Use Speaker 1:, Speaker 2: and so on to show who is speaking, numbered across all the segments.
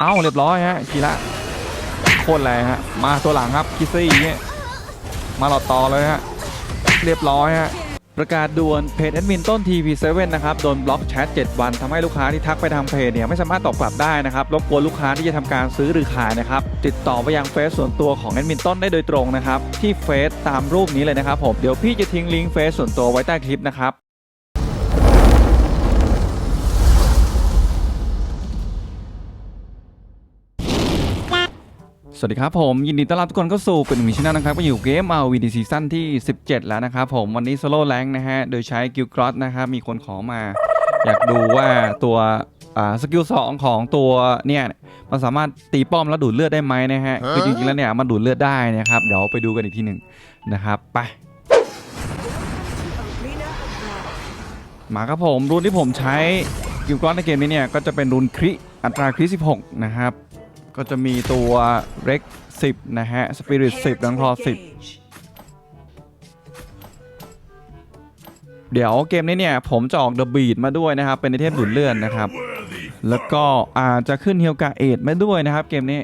Speaker 1: เอ้าเรียบร้อยฮะคีระโคตรแรงฮะมาตัวหลังครับคิซี่เนี่ยมาหลอดต่อเลยฮะเรียบร้อยฮะประกาศด่วนเพจแอดมินต้น TV7 นะครับโดนบล็อกแชท 7 วันทำให้ลูกค้าที่ทักไปทางเพจเนี่ยไม่สามารถตอบกลับได้นะครับรบกวนลูกค้าที่จะทำการซื้อหรือขายนะครับติดต่อไปยังเฟซส่วนตัวของแอดมินต้นได้โดยตรงนะครับที่เฟซตามรูปนี้เลยนะครับผมเดี๋ยวพี่จะทิ้งลิงก์เฟซส่วนตัวไว้ใต้คลิปนะครับ สวัสดีครับผมยินดีต้อนรับทุกคนเข้าสู่เป็นมิชชั่นนะครับก็อยู่เกมเอาวีดีซีซั่นที่ 17 แล้วนะครับผมวันนี้โซโล่แรงนะฮะ โดยใช้กิลกรอสนะครับ มีคนขอมา อยากดูว่าตัวอ่าสกิลสองของตัวเนี่ยมันสามารถตีป้อมแล้วดูดเลือดได้ไหมนะฮะคือจริงๆแล้วเนี่ยมันดูดเลือดได้นะครับ เดี๋ยวไปดูกันอีกทีหนึ่งนะครับไปมาครับผมรุ่นที่ผมใช้กิลกรอสในเกมนี้เนี่ยก็จะเป็นรุ่นคริอัตราคริ16นะครับ ก็จะมีตัวเร็ก10 นะฮะ สปิริต10ดังคอ10 เดี๋ยวเกมนี้เนี่ย ผมจะออกเดอะบีดมาด้วยนะครับ เป็นไอเทมดูดเลือดนะครับ แล้วก็อาจจะขึ้นเฮียวกาเอทมาด้วยนะครับ เกมนี้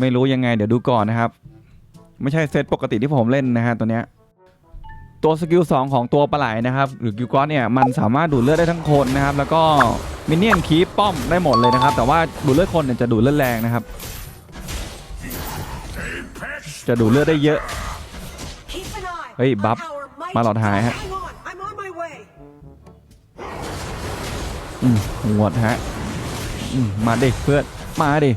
Speaker 1: ไม่รู้ยังไงเดี๋ยวดูก่อนนะครับ ไม่ใช่เซตปกติที่ผมเล่นนะฮะตัวเนี้ยตัวสกิล2ของตัวปลาไหลนะครับ หรือกิลกอสเนี่ยมันสามารถดูดเลือดได้ทั้งคนนะครับ แล้วก็ มินเนี่ยนคีปป้อมได้หมดเลยนะครับ แต่ว่าดูดเลือดคนเนี่ยจะดูดเลือดแรงนะครับ จะดูดเลือดได้เยอะ
Speaker 2: เฮ้ย บัฟ
Speaker 1: มาหลอดหา
Speaker 2: ย
Speaker 1: ฮะ
Speaker 2: ฮะ
Speaker 1: อืมหวดฮะอืมมาดิเพื่อน มาดิ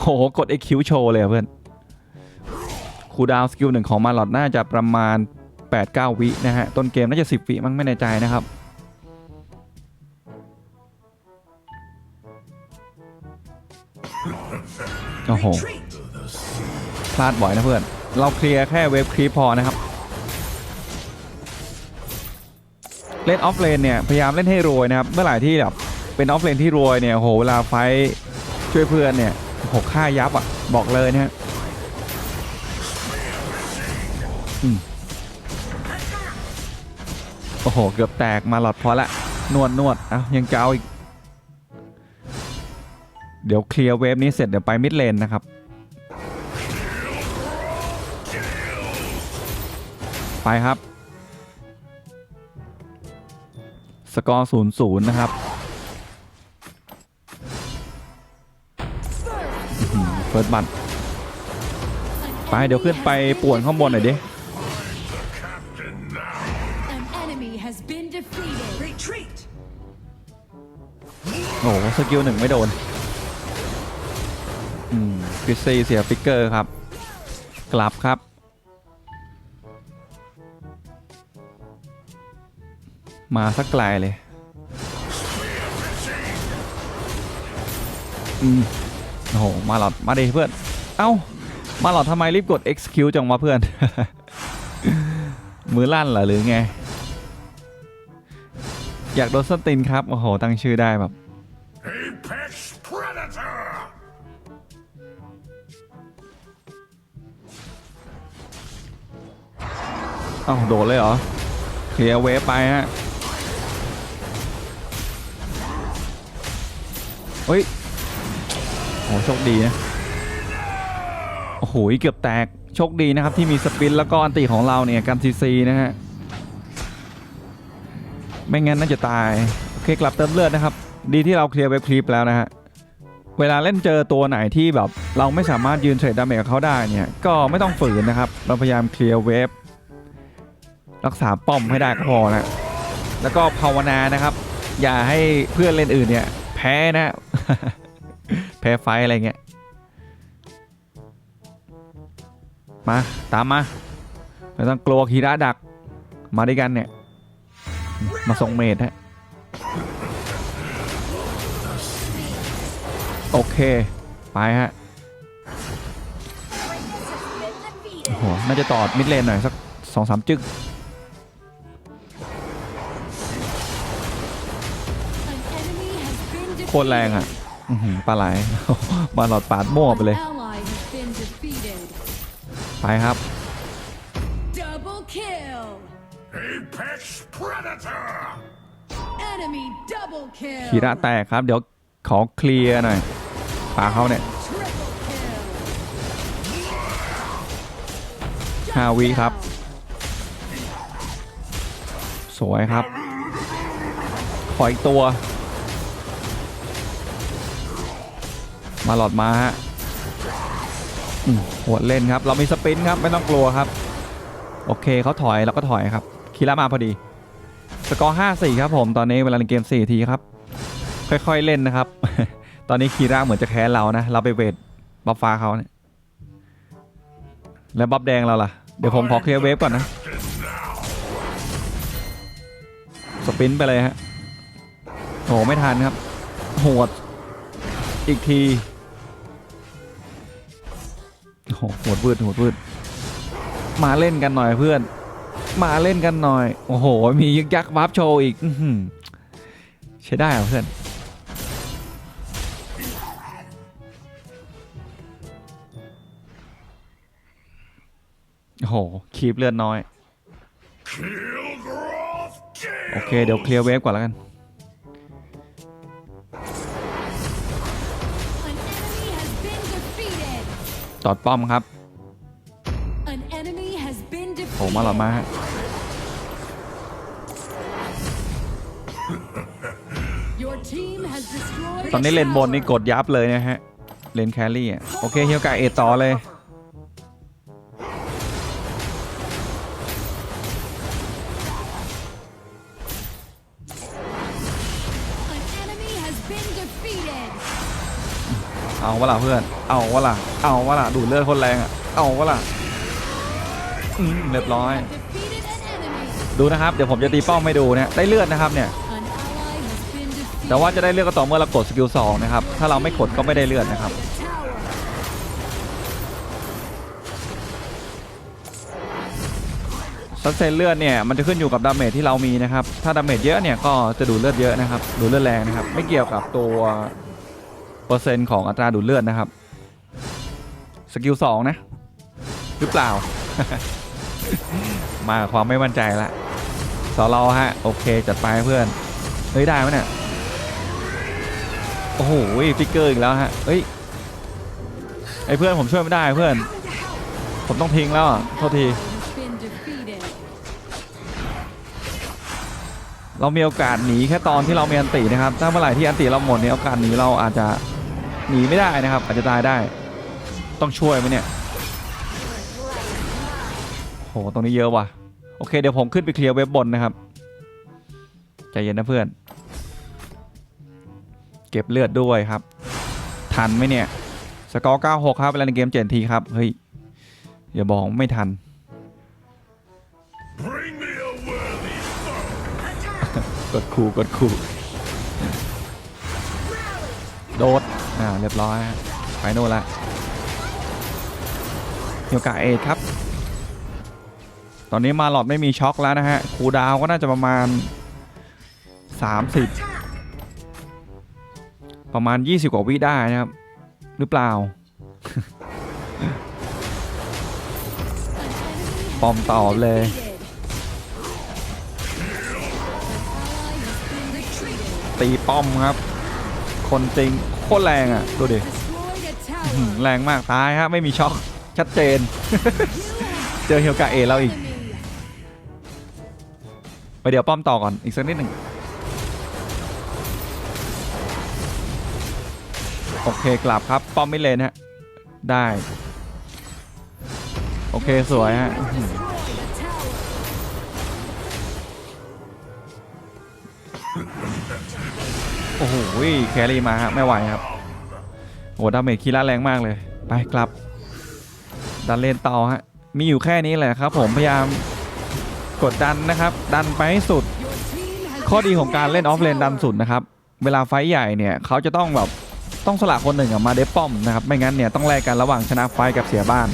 Speaker 1: โหกด EQ โชว์เลยเพื่อนคูดาวสกิลหนึ่งของมาหลอดน่าจะประมาณ 8-9 วินะฮะ ต้นเกมน่าจะ 10 วิมั้งไม่แน่ใจนะครับ โอ้โห พลาดบ่อยนะเพื่อน เราเคลียร์แค่เวฟครีปพอนะครับ เล่นออฟเลนเนี่ย พยายามเล่นให้รวยนะครับ เมื่อไหร่ที่แบบเป็นออฟเลนที่รวยเนี่ยโหเวลาไฟช่วยเพื่อนเนี่ยหกค่ายับอะ บอกเลยนะฮะโอ้โห เกือบแตกมาหลอดพอละ นวดนวดอ้ายังจะเอาอีก เดี๋ยวเคลียร์เวฟนี้เสร็จเดี๋ยวไปมิดเลนนะครับ ไปครับ สกอร์ศูนย์ศูนย์นะครับเฟิร์สบัตไปเดี๋ยวขึ้นไปป่วนข้างบนหน่อยดิ
Speaker 3: An enemy has been defeated.
Speaker 1: โอ้โหสกิลหนึ่งไม่โดน อืมคริสซี่เสียฟิกเกอร์ครับ กลับครับ มาสักไกลเลย อืมโอ้โห มาหลอด มาดิเพื่อน เอ้า มาหลอดทำไมรีบกด execute จังวะเพื่อน มือลั่นเหรอหรือไง อยากโดนสตินครับ โอ้โห ตั้งชื่อได้แบบ อ้าโดดเลยเหรอเคลียร์เวฟไปฮะเฮ้ยโหโชคดีนะโอ้โหเกือบแตกโชคดีนะครับที่มีสปินแล้วก็อันติของเราเนี่ยกันซีซีนะฮะไม่งั้นน่าจะตายโอเคกลับเติมเลือดนะครับ ดีที่เราเคลียร์เวฟคลิปแล้วนะฮะเวลาเล่นเจอตัวไหนที่แบบ เราไม่สามารถยืนเทรดดาเมจกับเขาได้เนี่ยก็ไม่ต้องฝืนนะครับ เราพยายามเคลียร์เวฟ รักษาป้อมให้ได้ก็พอนะแล้วก็ภาวนานะครับ อย่าให้เพื่อนเล่นอื่นเนี่ย แพ้นะ แพ้ไฟอะไรเงี้ยมาตามมาไม่ต้องกลัวคีระดักมาด้วยกันเนี่ย มาส่งเมดฮะโอเค ไปฮะโอ้โหน่าจะต่อมิดเลนหน่อย สักสองสามจึก ตรแรงอะอื้อหือปลาไหล มาหลอดปาดมั่วไปเลย
Speaker 3: An ally has been defeated.
Speaker 1: ไปครับ
Speaker 3: Double kill.
Speaker 4: Apex Predator!
Speaker 3: Enemy double kill.
Speaker 1: คีระแตกครับ เดี๋ยวขอเคลียร์หน่อยปาเขาเนี่ยห้าวิครับ สวยครับ ขออีกตัว มาหลอดมาฮะหัวดเล่นครับ เรามีสปินครับไม่ต้องกลัวครับ โอเคเขาถอยเราก็ถอยครับคีระมาพอดี สกอร์5-4ครับผมตอนนี้เวลาในเกม4ทีครับ ค่อยๆเล่นนะครับ ตอนนี้คีระเหมือนจะแค้นเรานะ เราไปเวทบัฟฟ้าเขาเนี่ยแล้วบัฟแดงเราล่ะ เดี๋ยวผมขอเคลียร์เวฟก่อนนะ สปินไปเลยฮะโหไม่ทันครับ โหด อีกที โหโหดวืดโหดวืดมาเล่นกันหน่อยเพื่อน มาเล่นกันหน่อย โอ้โห มียึกยักวาร์ปโชว์อีกอใช้ได้เหรอเพื่อน โอ้โหคีบเลือดน้อย โอเค เดี๋ยวเคลียร์เวฟก่อนแล้วกัน ตอดป้อมครับ
Speaker 3: An enemy has been
Speaker 1: โอ้มาหลอด
Speaker 3: defeated.
Speaker 1: มาฮะ
Speaker 3: Your team has destroyed
Speaker 1: ตอนนี้
Speaker 3: a
Speaker 1: เลนบน
Speaker 3: tower.
Speaker 1: นี่กดยับเลยนะฮะ เลนแครี่อะ โอเคเฮียวกาเอต่อเลย เอาวะล่ะเพื่อน เอาวะล่ะ เอาวะล่ะ ดูดเลือดคนแรงอะ เอาวะล่ะอืมเรียบร้อย ดูนะครับ เดี๋ยวผมจะตีป้อมให้ดูเนี่ย ได้เลือดนะครับเนี่ย แต่ว่าจะได้เลือดก็ต่อเมื่อเรากดสกิลสองนะครับ ถ้าเราไม่กดก็ไม่ได้เลือดนะครับ
Speaker 3: The tower.
Speaker 1: ซัสเซนเลือดเนี่ยมันจะขึ้นอยู่กับดาเมจที่เรามีนะครับ ถ้าดาเมจเยอะเนี่ยก็จะดูดเลือดเยอะนะครับ ดูดเลือดแรงนะครับ ไม่เกี่ยวกับตัว เปอร์เซ็นต์ของอัตราดูดเลือดนะครับ สกิลสองนะ หรือเปล่า มาความไม่มั่นใจละสอเราฮะ โอเค จัดไปเพื่อน เฮ้ย ได้ไหมเนี่ย โอ้โหฟิกเกอร์อีกแล้วฮะเฮ้ย ไอเพื่อนผมช่วยไม่ได้เพื่อน ผมต้องทิ้งแล้วอะโทษทีเรามีโอกาสหนีแค่ตอนที่เรามีอันตินะครับ ถ้าเมื่อไหร่ที่อันติเราหมดเนี่ยโอกาสหนีเราอาจจะ หนีไม่ได้นะครับ อาจจะตายได้ ต้องช่วยไหมเนี่ยโหตรงนี้เยอะว่ะโอเคเดี๋ยวผมขึ้นไปเคลียร์เว็บบนนะครับใจเย็นนะเพื่อน เก็บเลือดด้วยครับ ทันไหมเนี่ยสกอร์96 ครับเวลาในเกมเจ็ดทีครับเฮ้ยอย่าบอกไม่ทัน
Speaker 4: Bring me a worthy foe.
Speaker 1: กดขู่กดขู่โดด อ่าเรียบร้อยฮะไปโน่นละเฮียวกาเอทครับ ตอนนี้มาหลอดไม่มีช็อคแล้วนะฮะคูดาวก็น่าจะประมาณ 30 ประมาณ 20 กว่าวิได้นะครับ หรือเปล่า ปอมต่อเลยตีป้อมครับ คนจริงโคตรแรงอะดูดิแรงมากตายฮะไม่มีช็อคชัดเจน เจอเฮียวกาเอเราอีก ไปเดี๋ยวป้อมต่อก่อนอีกสักนิดหนึ่งโอเคกลับครับ ป้อมไม่เลนฮะ ได้ โอเคสวยฮะ โอ้โหแครี่มาฮะไม่ไหวครับโหดาเมจคีร่าแรงมากเลย ไปกลับ ดันเลนต่อฮะ มีอยู่แค่นี้แหละครับ ผมพยายามกดดันนะครับ ดันไปให้สุด ข้อดีของการเล่นออฟเลนดันสุดนะครับ เวลาไฟใหญ่เนี่ยเขาจะต้องแบบต้องสละคนหนึ่งอะมาเดฟป้อมนะครับ ไม่งั้นเนี่ยต้องแลกกันระหว่างชนะไฟกับเสียบ้าน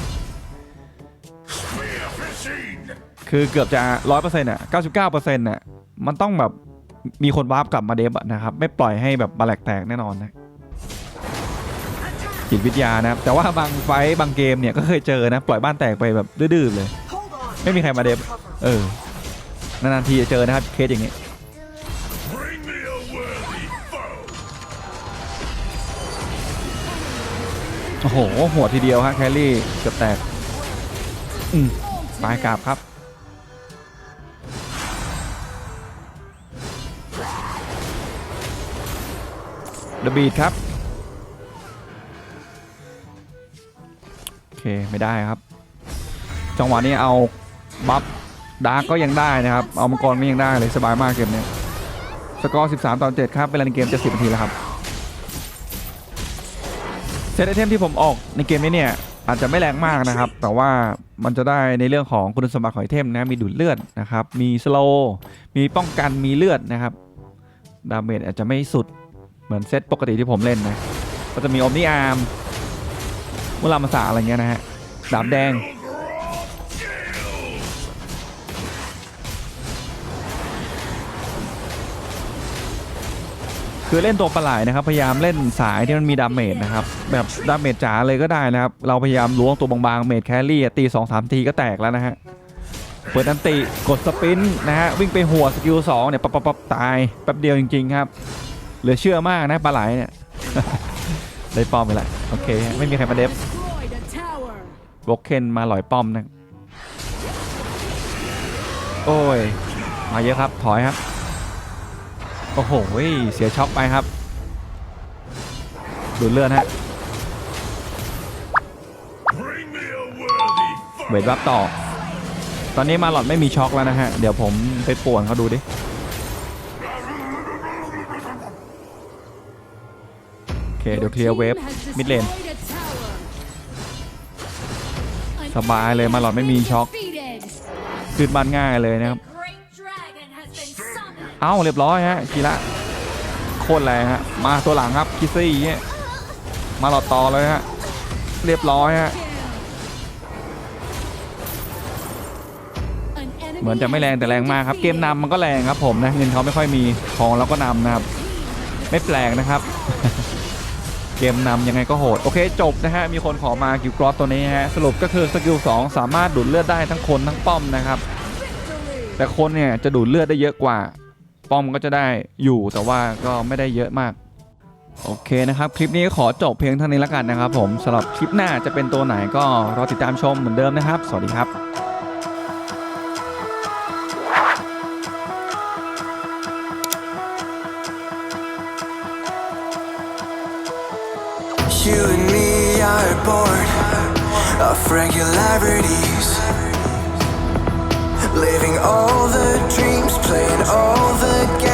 Speaker 1: คือเกือบจะร้อยเปอร์เซ็นต์อะเก้าสิบเก้าเปอร์เซ็นต์อะมันต้องแบบ มีคนวาร์ปกลับมาเดฟนะครับ ไม่ปล่อยให้แบบบาแลกแตกแน่นอนนะจิตวิทยานะครับ แต่ว่าบางไฟบางเกมเนี่ยก็เคยเจอนะ ปล่อยบ้านแตกไปแบบดื้อๆเลย ไม่มีใครมาเดฟเออนานๆทีจะเจอนะครับเคสอย่างนี้โอ้โหหัวทีเดียวฮะแคลรี่เกือบแตก อืมปลายกราบครับ เดอะบีดครับ โอเค ไม่ได้ครับ จังหวะนี้เอาบัฟดาร์กก็ยังได้นะครับ เอามังกรก็ยังได้เลยสบายมากเกมเนี้ยสกอร์ 13ต่อ7ครับ เวลาในเกมจะ 10 นาทีแล้วครับ เซตไอเทมที่ผมออกในเกมนี้เนี่ย อาจจะไม่แรงมากนะครับ แต่ว่ามันจะได้ในเรื่องของคุณสมบัติของไอเทมนะ มีดูดเลือดนะครับ มีสโล มีป้องกัน มีเลือดนะครับ ดาเมจอาจจะไม่สุด เหมือนเซตปกติที่ผมเล่นนะ ก็จะมีอมนิอาร์มมุลามาสาอะไรเงี้ยนะฮะ ดาบแดง คือเล่นตัวประหลาดนะครับ พยายามเล่นสายที่มันมีดาเมจนะครับ แบบดาเมจจ๋าเลยก็ได้นะครับ เราพยายามล้วงตัวบางๆ เมจแครี่ตี2อสทีก็แตกแล้วนะฮะ เปิดอันติกดสปินนะฮะ วิ่งไปหัวสกิลสองเนี่ยปั๊บปั๊บปั๊บตายแป๊บเดียวจริงๆครับ เหลือเชื่อมากนะปลาไหลเนี่ย ได้ป้อมไปละโอเค ไม่มีใครมาเดฟ
Speaker 3: Destroyed a tower.
Speaker 1: บล็อกเคนมาหลอยป้อมนะโอ้ย มาเยอะครับ ถอยครับ โอ้โหเสียช็อปไปครับดูดเลือดฮะเวทรับต่อ ตอนนี้มาหลอดไม่มีช็อคแล้วนะฮะ เดี๋ยวผมไปป่วนเขาดูดิ โอ เค เดี๋ยวเคลียร์เวฟมิดเลนสบายเลยมาหลอดไม่มีช็อค
Speaker 3: Defeated.
Speaker 1: ขึ้นบ้านง่ายเลยนะครับ
Speaker 3: Great dragon has been summoned.
Speaker 1: เอ้าเรียบร้อยฮะคีระโคตรแรงฮะ มาตัวหลังครับคิซี่เงี้ยมาหลอดต่อเลยฮะ เรียบร้อยฮะ
Speaker 3: An enemy
Speaker 1: เหมือนจะไม่แรงแต่แรงมากครับ เกมนำมันก็แรงครับผมนะเงินเขาไม่ค่อยมีของเราก็นำนะครับ ไม่แปลกนะครับ เกมนำยังไงก็โหด โอเคจบนะฮะ มีคนขอมากิวกรอสตัวนี้ฮะ สรุปก็คือสกิล2สามารถดูดเลือดได้ทั้งคนทั้งป้อมนะครับ แต่คนเนี่ยจะดูดเลือดได้เยอะกว่า ป้อมก็จะได้อยู่แต่ว่าก็ไม่ได้เยอะมาก โอเคนะครับ คลิปนี้ขอจบเพียงเท่านี้แล้วกันนะครับผมสำหรับคลิปหน้าจะเป็นตัวไหนก็รอติดตามชมเหมือนเดิมนะครับ สวัสดีครับ
Speaker 5: You and me are bored of regularities. Living all the dreams, playing all the games.